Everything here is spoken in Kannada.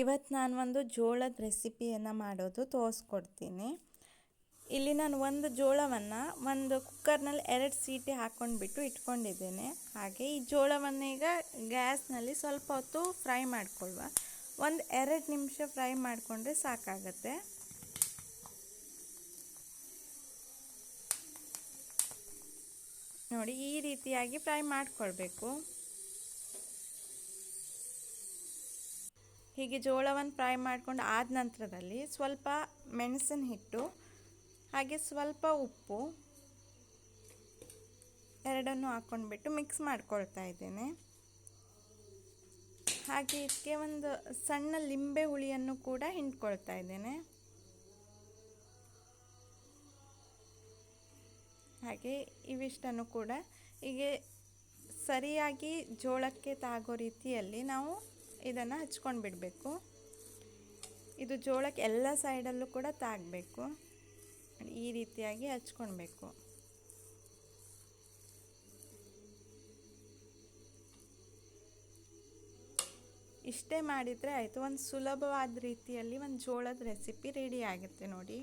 ಇವತ್ತು ನಾನು ಒಂದು ಜೋಳದ ರೆಸಿಪಿಯನ್ನು ಮಾಡೋದು ತೋರಿಸ್ಕೊಡ್ತೀನಿ. ಇಲ್ಲಿ ನಾನು ಒಂದು ಜೋಳವನ್ನು ಒಂದು ಕುಕ್ಕರ್ನಲ್ಲಿ ಎರಡು ಸೀಟಿ ಹಾಕ್ಕೊಂಡ್ಬಿಟ್ಟು ಇಟ್ಕೊಂಡಿದ್ದೇನೆ. ಹಾಗೆ ಈ ಜೋಳವನ್ನು ಈಗ ಗ್ಯಾಸ್ನಲ್ಲಿ ಸ್ವಲ್ಪ ಹೊತ್ತು ಫ್ರೈ ಮಾಡಿಕೊಳ್ವ. ಒಂದು ಎರಡು ನಿಮಿಷ ಫ್ರೈ ಮಾಡಿಕೊಂಡ್ರೆ ಸಾಕಾಗತ್ತೆ. ನೋಡಿ ಈ ರೀತಿಯಾಗಿ ಫ್ರೈ ಮಾಡ್ಕೊಳ್ಬೇಕು. ಹೀಗೆ ಜೋಳವನ್ನು ಫ್ರೈ ಮಾಡ್ಕೊಂಡು ಆದ ನಂತರದಲ್ಲಿ ಸ್ವಲ್ಪ ಮೆಣಸಿನ ಹಿಟ್ಟು, ಹಾಗೆ ಸ್ವಲ್ಪ ಉಪ್ಪು ಎರಡನ್ನು ಹಾಕ್ಕೊಂಡ್ಬಿಟ್ಟು ಮಿಕ್ಸ್ ಮಾಡ್ಕೊಳ್ತಾ ಇದ್ದೇನೆ. ಹಾಗೆ ಇದಕ್ಕೆ ಒಂದು ಸಣ್ಣ ಲಿಂಬೆ ಹುಳಿಯನ್ನು ಕೂಡ ಹಿಂಡ್ಕೊಳ್ತಾ ಇದ್ದೇನೆ. ಹಾಗೆ ಇವಿಷ್ಟನ್ನು ಕೂಡ ಹೀಗೆ ಸರಿಯಾಗಿ ಜೋಳಕ್ಕೆ ತಾಗೋ ರೀತಿಯಲ್ಲಿ ನಾವು ಇದನ್ನು ಹಚ್ಕೊಂಡು ಬಿಡಬೇಕು. ಇದು ಜೋಳಕ್ಕೆ ಎಲ್ಲ ಸೈಡಲ್ಲೂ ಕೂಡ ತಾಗಬೇಕು. ಈ ರೀತಿಯಾಗಿ ಹಚ್ಕೊಳ್ಬೇಕು ಇಷ್ಟೇ ಮಾಡಿದರೆ ಆಯಿತು. ಒಂದು ಸುಲಭವಾದ ರೀತಿಯಲ್ಲಿ ಒಂದು ಜೋಳದ ರೆಸಿಪಿ ರೆಡಿ ಆಗುತ್ತೆ ನೋಡಿ.